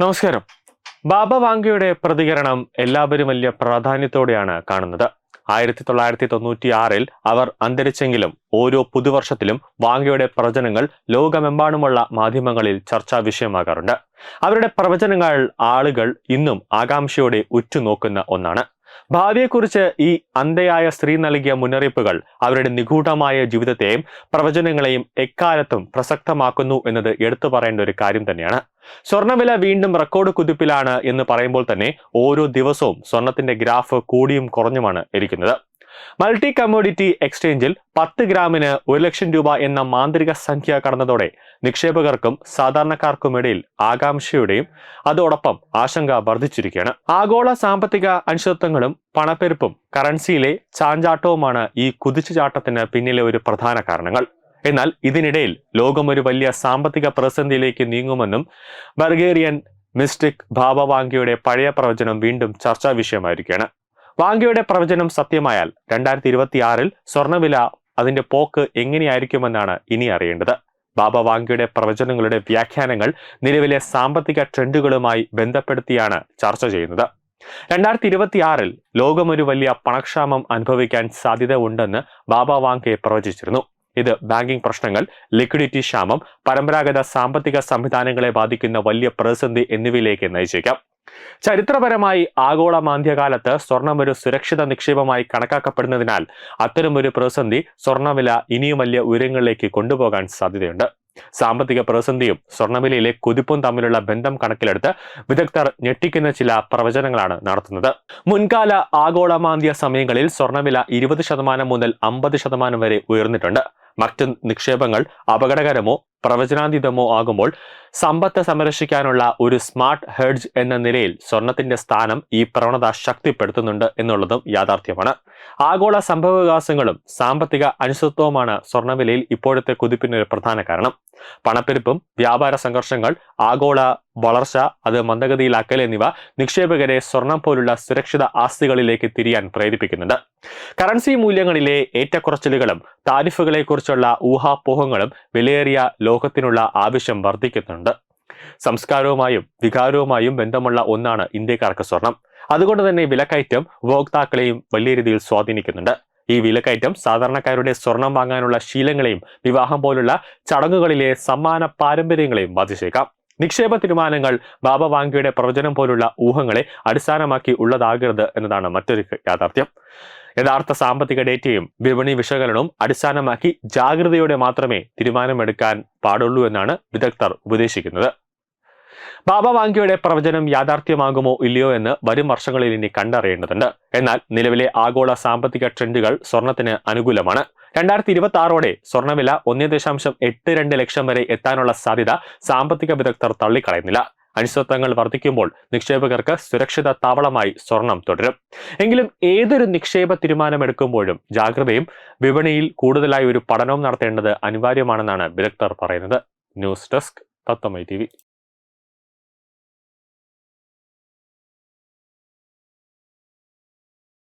നമസ്കാരം. ബാബ വാങ്കയുടെ പ്രതികരണം എല്ലാവരും വലിയ പ്രാധാന്യത്തോടെയാണ് കാണുന്നത്. ആയിരത്തി തൊള്ളായിരത്തി തൊണ്ണൂറ്റി ആറിൽ അവർ അന്തരിച്ചെങ്കിലും ഓരോ പുതുവർഷത്തിലും വാങ്കയുടെ പ്രവചനങ്ങൾ ലോകമെമ്പാടുമുള്ള മാധ്യമങ്ങളിൽ ചർച്ചാ വിഷയമാകാറുണ്ട്. അവരുടെ പ്രവചനങ്ങൾ ആളുകൾ ഇന്നും ആകാംക്ഷയോടെ ഉറ്റുനോക്കുന്ന ഒന്നാണ്. ഭാവിയെക്കുറിച്ച് ഈ അന്ധയായ സ്ത്രീ നൽകിയ മുന്നറിയിപ്പുകൾ അവരുടെ നിഗൂഢമായ ജീവിതത്തെയും പ്രവചനങ്ങളെയും എക്കാലത്തും പ്രസക്തമാക്കുന്നു എന്നത് എടുത്തു പറയേണ്ട ഒരു കാര്യം തന്നെയാണ്. സ്വർണവില വീണ്ടും റെക്കോർഡ് കുതിപ്പിലാണ് എന്ന് പറയുമ്പോൾ തന്നെ ഓരോ ദിവസവും സ്വർണത്തിന്റെ ഗ്രാഫ് കൂടിയും കുറഞ്ഞുമാണ് ഇരിക്കുന്നത്. മൾട്ടി കമ്മോഡിറ്റി എക്സ്ചേഞ്ചിൽ പത്ത് ഗ്രാമിന് ഒരു ലക്ഷം രൂപ എന്ന മാന്ത്രിക സംഖ്യ കടന്നതോടെ നിക്ഷേപകർക്കും സാധാരണക്കാർക്കുമിടയിൽ ആകാംക്ഷയുടെയും അതോടൊപ്പം ആശങ്ക വർദ്ധിച്ചിരിക്കുകയാണ്. ആഗോള സാമ്പത്തിക അനിശ്ചിതത്വങ്ങളും പണപ്പെരുപ്പും കറൻസിയിലെ ചാഞ്ചാട്ടവുമാണ് ഈ കുതിച്ചുചാട്ടത്തിന് പിന്നിലെ ഒരു പ്രധാന കാരണങ്ങൾ. എന്നാൽ ഇതിനിടയിൽ ലോകം ഒരു വലിയ സാമ്പത്തിക പ്രതിസന്ധിയിലേക്ക് നീങ്ങുമെന്നും ബർഗേറിയൻ മിസ്റ്റിക് ഭാവവാങ്കിയുടെ പഴയ പ്രവചനം വീണ്ടും ചർച്ചാ വിഷയമായിരിക്കുകയാണ്. വാങ്കയുടെ പ്രവചനം സത്യമായാൽ രണ്ടായിരത്തി ഇരുപത്തി ആറിൽ സ്വർണവില അതിന്റെ പോക്ക് എങ്ങനെയായിരിക്കുമെന്നാണ് ഇനി അറിയേണ്ടത്. ബാബ വാങ്കയുടെ പ്രവചനങ്ങളുടെ വ്യാഖ്യാനങ്ങൾ നിലവിലെ സാമ്പത്തിക ട്രെൻഡുകളുമായി ബന്ധപ്പെടുത്തിയാണ് ചർച്ച ചെയ്യുന്നത്. രണ്ടായിരത്തി ഇരുപത്തി ആറിൽ ലോകം ഒരു വലിയ പണക്ഷാമം അനുഭവിക്കാൻ സാധ്യത ഉണ്ടെന്ന് ബാബ വാങ്കെ പ്രവചിച്ചിരുന്നു. ഇത് ബാങ്കിംഗ് പ്രശ്നങ്ങൾ ലിക്വിഡിറ്റി ക്ഷാമം പരമ്പരാഗത സാമ്പത്തിക സംവിധാനങ്ങളെ ബാധിക്കുന്ന വലിയ പ്രതിസന്ധി എന്നിവയിലേക്ക് നയിച്ചേക്കാം. ചരിത്രപരമായി ആഗോള മാന്ദ്യകാലത്ത് സ്വർണം ഒരു സുരക്ഷിത നിക്ഷേപമായി കണക്കാക്കപ്പെടുന്നതിനാൽ അത്തരമൊരു പ്രതിസന്ധി സ്വർണവില ഇനിയും വലിയ ഉയരങ്ങളിലേക്ക് കൊണ്ടുപോകാൻ സാധ്യതയുണ്ട്. സാമ്പത്തിക പ്രതിസന്ധിയും സ്വർണവിലയിലെ കുതിപ്പും തമ്മിലുള്ള ബന്ധം കണക്കിലെടുത്ത് വിദഗ്ധർ ഞെട്ടിക്കുന്ന ചില പ്രവചനങ്ങളാണ് നടത്തുന്നത്. മുൻകാല ആഗോള മാന്ദ്യ സമയങ്ങളിൽ സ്വർണവില ഇരുപത് ശതമാനം മുതൽ അമ്പത് ശതമാനം വരെ ഉയർന്നിട്ടുണ്ട്. മറ്റ് നിക്ഷേപങ്ങൾ അപകടകരമോ പ്രവചനാതീതമോ ആകുമ്പോൾ സമ്പത്ത് സംരക്ഷിക്കാനുള്ള ഒരു സ്മാർട്ട് ഹെഡ്ജ് എന്ന നിലയിൽ സ്വർണത്തിന്റെ സ്ഥാനം ഈ പ്രവണത ശക്തിപ്പെടുത്തുന്നുണ്ട് എന്നുള്ളതും യാഥാർത്ഥ്യമാണ്. ആഗോള സംഭവവികാസങ്ങളും സാമ്പത്തിക അനിശ്ചിതത്വവുമാണ് സ്വർണവിലയിൽ ഇപ്പോഴത്തെ കുതിപ്പിന് ഒരു പ്രധാന കാരണം. പണപ്പെരുപ്പും വ്യാപാര സംഘർഷങ്ങൾ ആഗോള വളർച്ച അത് മന്ദഗതിയിലാക്കൽ എന്നിവ നിക്ഷേപകരെ സ്വർണം പോലുള്ള സുരക്ഷിത ആസ്തികളിലേക്ക് തിരിയാൻ പ്രേരിപ്പിക്കുന്നുണ്ട്. കറൻസി മൂല്യങ്ങളിലെ ഏറ്റക്കുറച്ചിലുകളും താരിഫുകളെക്കുറിച്ചുള്ള ഊഹാപോഹങ്ങളും വിലയേറിയ ലോകത്തിനുള്ള ആവശ്യം വർദ്ധിക്കുന്നുണ്ട്. സംസ്കാരവുമായും വികാരവുമായും ബന്ധമുള്ള ഒന്നാണ് ഇന്ത്യക്കാർക്ക് സ്വർണം അതുകൊണ്ട് തന്നെ വിലക്കയറ്റം ഉപഭോക്താക്കളെയും വലിയ രീതിയിൽ സ്വാധീനിക്കുന്നുണ്ട്. ഈ വിലക്കയറ്റം സാധാരണക്കാരുടെ സ്വർണം വാങ്ങാനുള്ള ശീലങ്ങളെയും വിവാഹം പോലുള്ള ചടങ്ങുകളിലെ സമ്മാന പാരമ്പര്യങ്ങളെയും ബാധിച്ചേക്കാം. നിക്ഷേപ തീരുമാനങ്ങൾ ബാബ വാങ്കിയുടെ പ്രവചനം പോലുള്ള ഊഹങ്ങളെ അടിസ്ഥാനമാക്കി ഉള്ളതാകരുത് എന്നതാണ് മറ്റൊരു യാഥാർത്ഥ്യം. യഥാർത്ഥ സാമ്പത്തിക ഡേറ്റയും വിപണി വിശകലനവും അടിസ്ഥാനമാക്കി ജാഗ്രതയോടെ മാത്രമേ തീരുമാനമെടുക്കാൻ പാടുള്ളൂ എന്നാണ് വിദഗ്ധർ ഉപദേശിക്കുന്നത്. ബാബ വാങ്കിയുടെ പ്രവചനം യാഥാർത്ഥ്യമാകുമോ ഇല്ലയോ എന്ന് വരും വർഷങ്ങളിൽ ഇനി കണ്ടറിയേണ്ടതുണ്ട്. എന്നാൽ നിലവിലെ ആഗോള സാമ്പത്തിക ട്രെൻഡുകൾ സ്വർണത്തിന് അനുകൂലമാണ്. രണ്ടായിരത്തി ഇരുപത്തി ആറോടെ സ്വർണവില ഒന്നേ ദശാംശം എട്ട് രണ്ട് ലക്ഷം വരെ എത്താനുള്ള സാധ്യത സാമ്പത്തിക വിദഗ്ധർ തള്ളിക്കളയുന്നില്ല. അനിശ്ചിതത്വങ്ങൾ വർദ്ധിക്കുമ്പോൾ നിക്ഷേപകർക്ക് സുരക്ഷിത താവളമായി സ്വർണം തുടരും. എങ്കിലും ഏതൊരു നിക്ഷേപ തീരുമാനമെടുക്കുമ്പോഴും ജാഗ്രതയും വിപണിയിൽ കൂടുതലായി ഒരു പഠനവും നടത്തേണ്ടത് അനിവാര്യമാണെന്നാണ് വിദഗ്ധർ പറയുന്നത്. ന്യൂസ് ഡെസ്ക് തത്വമൈ ടി